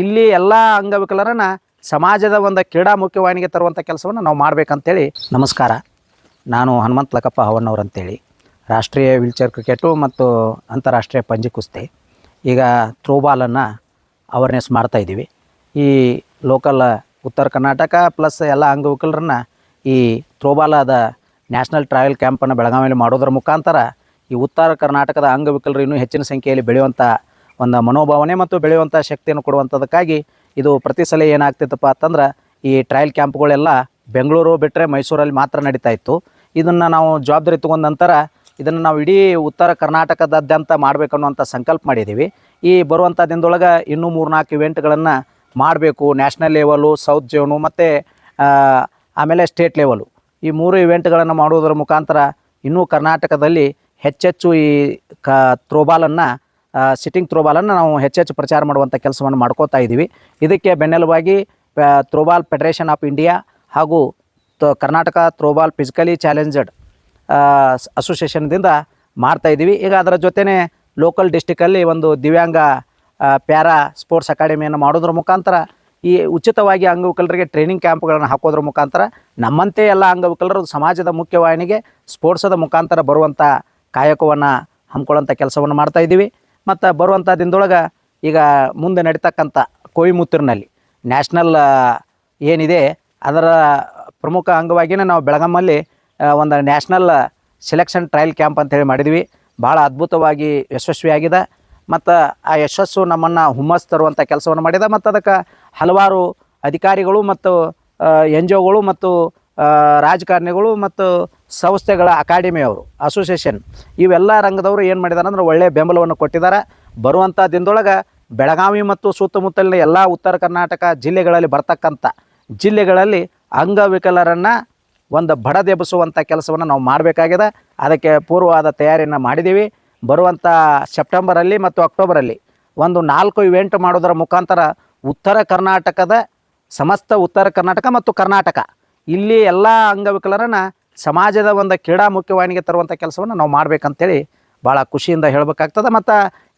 ಇಲ್ಲಿ ಎಲ್ಲ ಅಂಗವಿಕಲರನ್ನ ಸಮಾಜದ ಒಂದು ಕ್ರೀಡಾ ಮುಖ್ಯವಾಹಿನಿಗೆ ತರುವಂಥ ಕೆಲಸವನ್ನು ನಾವು ಮಾಡಬೇಕಂತೇಳಿ ನಮಸ್ಕಾರ. ನಾನು ಹನುಮಂತ ಲಕ್ಕಪ್ಪ ಹವಣ್ಣವ್ರು ಅಂತೇಳಿ. ರಾಷ್ಟ್ರೀಯ ವೀಲ್ಚೇರ್ ಕ್ರಿಕೆಟು ಮತ್ತು ಅಂತಾರಾಷ್ಟ್ರೀಯ ಪಂಜಿ ಕುಸ್ತಿ. ಈಗ ಥ್ರೋಬಾಲನ್ನು ಅವೇರ್ನೆಸ್ ಮಾಡ್ತಾ ಇದ್ದೀವಿ. ಈ ಲೋಕಲ್ ಉತ್ತರ ಕರ್ನಾಟಕ ಪ್ಲಸ್ ಎಲ್ಲ ಅಂಗವಿಕಲರನ್ನ ಈ ಥ್ರೋಬಾಲದ ನ್ಯಾಷನಲ್ ಟ್ರಯಲ್ ಕ್ಯಾಂಪನ್ನು ಬೆಳಗಾವಿಯಲ್ಲಿ ಮಾಡೋದ್ರ ಮುಖಾಂತರ ಈ ಉತ್ತರ ಕರ್ನಾಟಕದ ಅಂಗವಿಕಲರು ಇನ್ನೂ ಹೆಚ್ಚಿನ ಸಂಖ್ಯೆಯಲ್ಲಿ ಬೆಳೆಯುವಂಥ ಒಂದು ಮನೋಭಾವನೆ ಮತ್ತು ಬೆಳೆಯುವಂಥ ಶಕ್ತಿಯನ್ನು ಕೊಡುವಂಥದ್ದಕ್ಕಾಗಿ ಇದು ಪ್ರತಿ ಸಲ ಏನಾಗ್ತಿತ್ತಪ್ಪ ಅಂತಂದ್ರೆ ಈ ಟ್ರಯಲ್ ಕ್ಯಾಂಪ್ಗಳೆಲ್ಲ ಬೆಂಗಳೂರು ಬಿಟ್ಟರೆ ಮೈಸೂರಲ್ಲಿ ಮಾತ್ರ ನಡೀತಾ ಇತ್ತು. ಇದನ್ನು ನಾವು ಜವಾಬ್ದಾರಿ ತಗೊಂಡ ನಂತರ ಇದನ್ನು ನಾವು ಇಡೀ ಉತ್ತರ ಕರ್ನಾಟಕದಾದ್ಯಂತ ಮಾಡಬೇಕನ್ನುವಂಥ ಸಂಕಲ್ಪ ಮಾಡಿದ್ದೀವಿ ಈ ಬರುವಂಥ ದಿನದೊಳಗೆ ಇನ್ನೂ ಮೂರು ನಾಲ್ಕು ಇವೆಂಟ್ಗಳನ್ನು ಮಾಡಬೇಕು. ನ್ಯಾಷನಲ್ ಲೆವೆಲು ಸೌತ್ ಜೋನು ಮತ್ತು ಆಮೇಲೆ ಸ್ಟೇಟ್ ಲೆವೆಲು ಈ ಮೂರು ಇವೆಂಟ್ಗಳನ್ನು ಮಾಡುವುದರ ಮುಖಾಂತರ ಇನ್ನೂ ಕರ್ನಾಟಕದಲ್ಲಿ ಹೆಚ್ಚೆಚ್ಚು ಈ ಕ ಥ್ರೋಬಾಲನ್ನು ಸಿಟ್ಟಿಂಗ್ ಥ್ರೋಬಾಲನ್ನು ನಾವು ಹೆಚ್ಚೆಚ್ಚು ಪ್ರಚಾರ ಮಾಡುವಂಥ ಕೆಲಸವನ್ನು ಮಾಡ್ಕೋತಾ ಇದ್ದೀವಿ ಇದಕ್ಕೆ ಬೆನ್ನೆಲುಬಾಗಿ ಪ- ಥ್ರೋಬಾಲ್ ಫೆಡರೇಷನ್ ಆಫ್ ಇಂಡಿಯಾ ಹಾಗೂ ಕರ್ನಾಟಕ ಥ್ರೋಬಾಲ್ ಫಿಸಿಕಲಿ ಚಾಲೆಂಜಡ್ ಅಸೋಸಿಯೇಷನ್ದಿಂದ ಮಾಡ್ತಾ ಇದ್ದೀವಿ ಈಗ ಅದರ ಜೊತೆನೇ ಲೋಕಲ್ ಡಿಸ್ಟಿಕಲ್ಲಿ ಒಂದು ದಿವ್ಯಾಂಗ ಪ್ಯಾರಾ ಸ್ಪೋರ್ಟ್ಸ್ ಅಕಾಡೆಮಿಯನ್ನು ಮಾಡೋದ್ರ ಮುಖಾಂತರ ಈ ಉಚಿತವಾಗಿ ಅಂಗವಿಕಲರಿಗೆ ಟ್ರೈನಿಂಗ್ ಕ್ಯಾಂಪ್ಗಳನ್ನು ಹಾಕೋದ್ರ ಮುಖಾಂತರ ನಮ್ಮಂತೆ ಎಲ್ಲ ಅಂಗವಿಕಲರು ಸಮಾಜದ ಮುಖ್ಯವಾಹಿನಿಗೆ ಸ್ಪೋರ್ಟ್ಸದ ಮುಖಾಂತರ ಬರುವಂಥ ಕಾಯಕವನ್ನು ಹಮ್ಮಿಕೊಳ್ಳೋಂಥ ಕೆಲಸವನ್ನು ಮಾಡ್ತಾ ಇದ್ದೀವಿ ಮತ್ತು ಬರುವಂಥ ದಿನದೊಳಗೆ ಈಗ ಮುಂದೆ ನಡೀತಕ್ಕಂಥ ಕೋಯಿಮುತ್ತೂರಿನಲ್ಲಿ ನ್ಯಾಷನಲ್ ಏನಿದೆ ಅದರ ಪ್ರಮುಖ ಅಂಗವಾಗಿಯೇ ನಾವು ಬೆಳಗಾಮಲ್ಲಿ ಒಂದು ನ್ಯಾಷನಲ್ ಸೆಲೆಕ್ಷನ್ ಟ್ರಯಲ್ ಕ್ಯಾಂಪ್ ಅಂತೇಳಿ ಮಾಡಿದ್ವಿ. ಭಾಳ ಅದ್ಭುತವಾಗಿ ಯಶಸ್ವಿಯಾಗಿದೆ ಮತ್ತು ಆ ಯಶಸ್ಸು ನಮ್ಮನ್ನು ಹುಮ್ಮಸ್ ತರುವಂಥ ಕೆಲಸವನ್ನು ಮಾಡಿದೆ. ಮತ್ತು ಅದಕ್ಕೆ ಹಲವಾರು ಅಧಿಕಾರಿಗಳು ಮತ್ತು ಎನ್ ಜಿ ಒಗಳು ಮತ್ತು ರಾಜಕಾರಣಿಗಳು ಮತ್ತು ಸಂಸ್ಥೆಗಳ ಅಕಾಡೆಮಿಯವರು ಅಸೋಸಿಯೇಷನ್ ಇವೆಲ್ಲ ರಂಗದವರು ಏನು ಮಾಡಿದ್ದಾರೆ ಅಂದ್ರೆ ಒಳ್ಳೆಯ ಬೆಂಬಲವನ್ನು ಕೊಟ್ಟಿದ್ದಾರೆ. ಬರುವಂಥ ದಿನದೊಳಗೆ ಬೆಳಗಾವಿ ಮತ್ತು ಸುತ್ತಮುತ್ತಲಿನ ಎಲ್ಲ ಉತ್ತರ ಕರ್ನಾಟಕ ಜಿಲ್ಲೆಗಳಲ್ಲಿ ಬರ್ತಕ್ಕಂಥ ಜಿಲ್ಲೆಗಳಲ್ಲಿ ಅಂಗವಿಕಲರನ್ನು ಒಂದು ಬಡದೆಬ್ಬಿಸುವಂಥ ಕೆಲಸವನ್ನು ನಾವು ಮಾಡಬೇಕಾಗಿದೆ. ಅದಕ್ಕೆ ಪೂರ್ವವಾದ ತಯಾರಿಯನ್ನು ಮಾಡಿದ್ದೀವಿ ಬರುವಂಥ ಸೆಪ್ಟೆಂಬರಲ್ಲಿ ಮತ್ತು ಅಕ್ಟೋಬರಲ್ಲಿ ಒಂದು ನಾಲ್ಕು ಇವೆಂಟ್ ಮಾಡೋದರ ಮುಖಾಂತರ ಉತ್ತರ ಕರ್ನಾಟಕದ, ಸಮಸ್ತ ಉತ್ತರ ಕರ್ನಾಟಕ ಮತ್ತು ಕರ್ನಾಟಕ ಇಲ್ಲಿ ಎಲ್ಲ ಅಂಗವಿಕಲರನ್ನ ಸಮಾಜದ ಒಂದು ಕ್ರೀಡಾ ಮುಖ್ಯವಾಹಿನಿಗೆ ತರುವಂಥ ಕೆಲಸವನ್ನು ನಾವು ಮಾಡಬೇಕಂತೇಳಿ ಭಾಳ ಖುಷಿಯಿಂದ ಹೇಳಬೇಕಾಗ್ತದೆ. ಮತ್ತು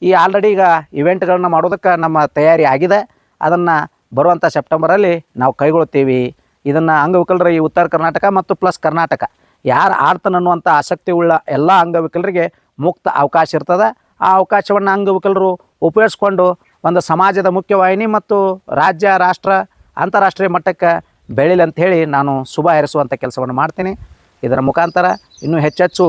ಈ ಆಲ್ರೆಡಿ ಈಗ ಇವೆಂಟ್ಗಳನ್ನ ಮಾಡೋದಕ್ಕೆ ನಮ್ಮ ತಯಾರಿ ಆಗಿದೆ. ಅದನ್ನು ಬರುವಂಥ ಸೆಪ್ಟೆಂಬರಲ್ಲಿ ನಾವು ಕೈಗೊಳ್ತೀವಿ. ಇದನ್ನು ಅಂಗವಿಕಲರ ಈ ಉತ್ತರ ಕರ್ನಾಟಕ ಮತ್ತು ಪ್ಲಸ್ ಕರ್ನಾಟಕ ಯಾರು ಆಡ್ತಾನನ್ನುವಂಥ ಆಸಕ್ತಿ ಉಳ್ಳ ಎಲ್ಲ ಅಂಗವಿಕಲರಿಗೆ ಮುಕ್ತ ಅವಕಾಶ ಇರ್ತದೆ. ಆ ಅವಕಾಶವನ್ನು ಅಂಗವಿಕಲರು ಉಪಯೋಗಿಸ್ಕೊಂಡು ಒಂದು ಸಮಾಜದ ಮುಖ್ಯವಾಹಿನಿ ಮತ್ತು ರಾಜ್ಯ, ರಾಷ್ಟ್ರ, ಅಂತಾರಾಷ್ಟ್ರೀಯ ಮಟ್ಟಕ್ಕೆ ಬೆಳೀಲಿ ಅಂತ ಹೇಳಿ ನಾನು ಶುಭ ಹರಿಸುವಂಥ ಕೆಲಸವನ್ನು ಮಾಡ್ತೀನಿ. ಇದರ ಮುಖಾಂತರ ಇನ್ನೂ ಹೆಚ್ಚೆಚ್ಚು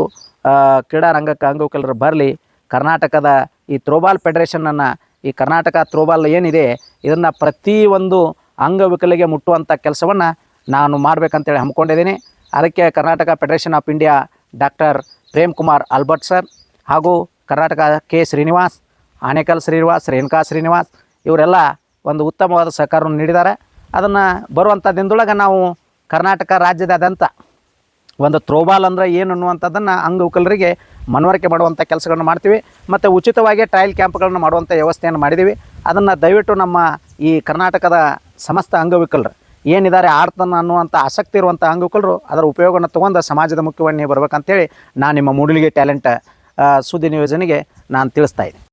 ಕ್ರೀಡಾ ರಂಗಕ್ಕೆ ಅಂಗವಿಕಲರು ಬರಲಿ. ಕರ್ನಾಟಕದ ಈ ಥ್ರೋಬಾಲ್ ಫೆಡರೇಷನನ್ನು ಈ ಕರ್ನಾಟಕ ಥ್ರೋಬಾಲ್ ಏನಿದೆ, ಇದನ್ನು ಪ್ರತಿಯೊಂದು ಅಂಗವಿಕಲಿಗೆ ಮುಟ್ಟುವಂಥ ಕೆಲಸವನ್ನು ನಾನು ಮಾಡಬೇಕಂತೇಳಿ ಹಮ್ಮಿಕೊಂಡಿದ್ದೀನಿ. ಅದಕ್ಕೆ Karnataka federation of India doctor Prem Kumar Albert sir ಹಾಗೂ ಕರ್ನಾಟಕ ಕೆ ಶ್ರೀನಿವಾಸ್, ಆನೇಕಲ್ ಶ್ರೀನಿವಾಸ್, ರೇಣುಕಾ ಶ್ರೀನಿವಾಸ್ ಇವರೆಲ್ಲ ಒಂದು ಉತ್ತಮವಾದ ಸಹಕಾರವನ್ನು ನೀಡಿದ್ದಾರೆ. ಅದನ್ನು ಬರುವಂಥ ದಿನದೊಳಗೆ ನಾವು ಕರ್ನಾಟಕ ರಾಜ್ಯದಾದ್ಯಂತ ಒಂದು ಥ್ರೋಬಾಲ್ ಅಂದರೆ ಏನು ಅನ್ನುವಂಥದ್ದನ್ನು ಅಂಗವಿಕಲರಿಗೆ ಮನವರಿಕೆ ಮಾಡುವಂಥ ಕೆಲಸಗಳನ್ನು ಮಾಡ್ತೀವಿ. ಮತ್ತು ಉಚಿತವಾಗಿ ಟ್ರಯಲ್ ಕ್ಯಾಂಪ್ಗಳನ್ನು ಮಾಡುವಂಥ ವ್ಯವಸ್ಥೆಯನ್ನು ಮಾಡಿದ್ದೀವಿ ಅದನ್ನು ದಯವಿಟ್ಟು ನಮ್ಮ ಈ ಕರ್ನಾಟಕದ ಸಮಸ್ತ ಅಂಗವಿಕಲರು, ಏನಿದ್ದಾರೆ ಆಡ್ತಾನ ಅನ್ನುವಂಥ ಆಸಕ್ತಿ ಇರುವಂಥ ಅಂಗವಿಕಲರು, ಅದರ ಉಪಯೋಗವನ್ನು ತೊಗೊಂಡು ಸಮಾಜದ ಮುಖ್ಯವಾಹಿನಿಗೆ ಬರ್ಬೇಕಂತೇಳಿ ನಾನು ನಿಮ್ಮ ಮೂಡಿಲಿಗೆ ಟ್ಯಾಲೆಂಟ್ ಸುದ್ದಿ ನಿಯೋಜನೆಗೆ ನಾನು ತಿಳಿಸ್ತಾ ಇದ್ದೀನಿ.